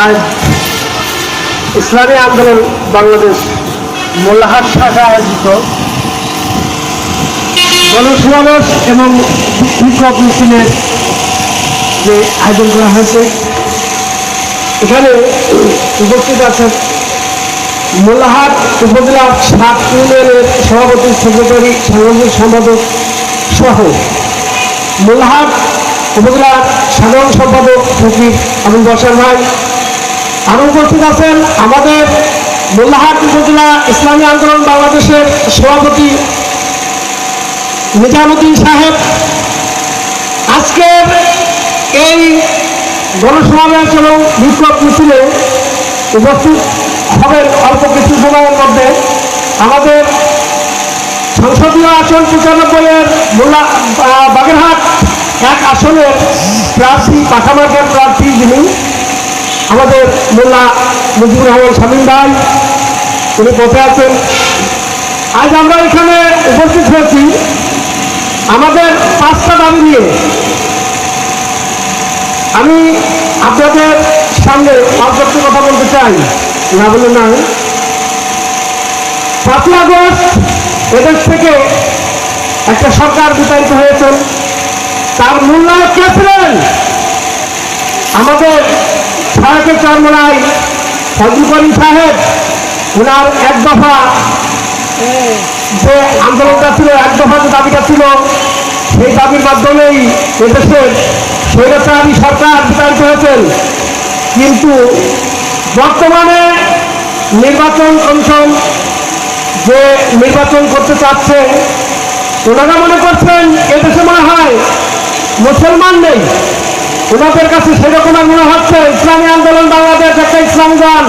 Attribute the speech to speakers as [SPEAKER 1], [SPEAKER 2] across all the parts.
[SPEAKER 1] আজ ইসলামী আন্দোলন বাংলাদেশ মোল্লাহাট শাখা আয়োজিত। গণসমাবেশ এবং বিক্ষোভ মিছিলের যে আয়োজন করা হয়েছে, এখানে উপস্থিত আছেন মোল্লাহাট উপজেলা সাত ইউনিয়নের সভাপতি, সেক্রেটারি, সাংগঠনিক সম্পাদক সহ মোল্লাহাট উপজেলার সাধারণ সম্পাদক ফকির আবুল বসার ভাই আরও উপস্থিত আছেন আমাদের মোল্লাহাট উপজেলা ইসলামী আন্দোলন বাংলাদেশের সভাপতি নিজামুদ্দিন সাহেব। আজকের এই গণসমাবেশ এবং বিক্ষোভ মিছিলে উপস্থিত হবেন অল্প কিছু সময়ের মধ্যে আমাদের সংসদীয় আসন পঁচানব্বই এর মোল্লা বাগেরহাট এক আসনের প্রার্থী পাখামার্গের প্রার্থী যিনি আমাদের মোল্লা মুজিবুর রহমান শামীম ভাই উনি বসে আছেন। আজ আমরা এখানে উপস্থিত হয়েছি আমাদের পাঁচটা দাবি নিয়ে। আমি আপনাদের সামনে পাঁচটি কথা বলতে চাই, না বলে নয় পাঁচই আগস্ট এদের থেকে একটা সরকার বিতাড়িত হয়েছেন। তার মূল্যায়ন কে ছিলেন? আমাদের সহায়কের চরমনাই ফজল করিম সাহেব ওনার এক দফা যে আন্দোলনটা ছিল, এক দফা যে দাবিটা ছিল, সেই দাবির মাধ্যমেই এদেশের স্বৈরাচারী সরকার বিতাড়িত হয়েছেন। কিন্তু বর্তমানে নির্বাচন কমিশন যে নির্বাচন করতে চাচ্ছে, ওনারা মনে করছেন এদেশে মনে হয় মুসলমান নেই। ওনাদের কাছে সেরকম মনে হচ্ছে ইসলামী আন্দোলন বাংলাদেশ একটা ইসলাম গান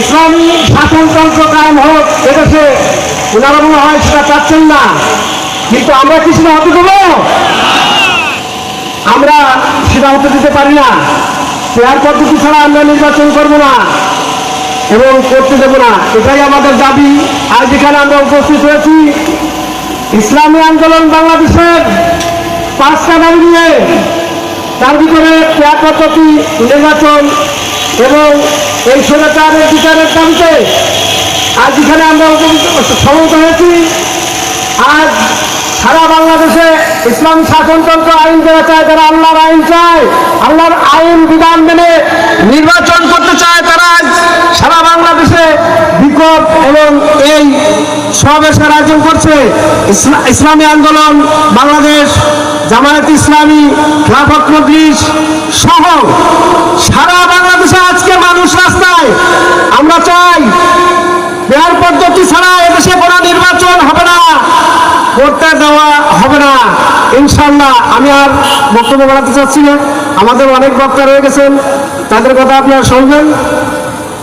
[SPEAKER 1] ইসলামী শাসনতন্ত্র কায়েম হোক এদেশে। ওনারা মনে হয় সেটা চাচ্ছেন না। কিন্তু আমরা কি সেটা হতে দেবো? আমরা সেটা হতে দিতে পারি না। চেয়ার পদ্ধতি ছাড়া আমরা নির্বাচন করব না এবং করতে দেব না। এটাই আমাদের দাবি। আর যেখানে আমরা উপস্থিত হয়েছি, ইসলামী আন্দোলন বাংলাদেশের পাঁচটা দাবি নিয়ে তার ভিতরে পদ্ধতি নির্বাচন এবং এই স্বৈরাচারের বিচারের দাবিতে আজ এখানে আমরা সমবেত হয়েছি। আজ সারা বাংলাদেশে ইসলাম শাসনতন্ত্র আইন যারা চায় তারা আল্লাহর আইন চায়, আল্লাহর আইন বিধান মেনে নির্বাচন করতে চায়, তারা সারা বাংলাদেশে বিক্ষোভ এবং এই সমাবেশের আয়োজন করছে ইসলামী আন্দোলন, বাংলাদেশ, জামায়াত ইসলামী খেলাফত মজলিস সহ সারা বাংলাদেশে আজকে মানুষ রাস্তায়। আমরা চাই মেয়র পদ্ধতি ছাড়া এদেশে কোনো নির্বাচন হবে না করতে দেওয়া হবে না। ইনশাল্লাহ আমি আর বক্তব্য বাড়াতে চাচ্ছি না। আমাদের অনেক বক্তা রয়ে গেছেন, তাদের কথা আপনারা শুনবেন।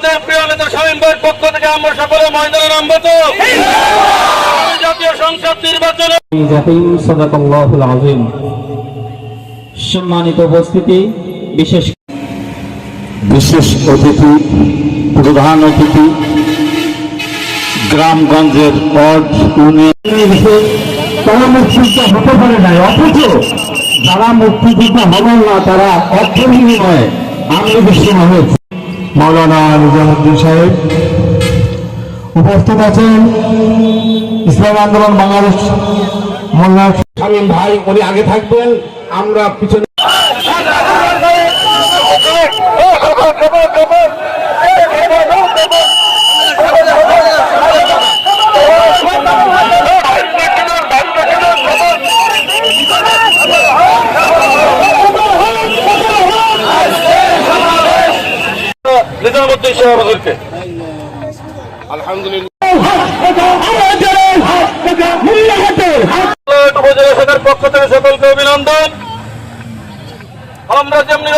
[SPEAKER 2] আমাদের প্রিয় নেতা স্বামীন ভাইয়ের পক্ষ থেকে আমরা সকলে ময়দানে নামবো তো। জাতীয় সংসদ নির্বাচনে
[SPEAKER 3] জাহিম সদাকাল্লাহুল আযীম। সম্মানিত উপস্থিতি বিশেষ
[SPEAKER 4] বিশেষ অতিথি প্রধান অতিথি গ্রামগঞ্জের
[SPEAKER 1] তারা মুক্তিযুদ্ধ হতে পারে নাই অথচ যারা মুক্তিযুদ্ধ হবেন না তারা অর্থ বিনিময়ে আত্মবিশ্বাস হয়েছে মৌলানা নিজামুদ্দিন সাহেব। উপস্থিত আছেন ইসলাম আন্দোলন বাংলাদেশ মোল্লা
[SPEAKER 5] ভাই, উনি আগে থাকবেন, আমরা পিছনে
[SPEAKER 2] নিজামুদ্দিন সাহেব হুজুরকে উপজেলা শাখার পক্ষ থেকে সকলকে অভিনন্দন। আমরা যেমনি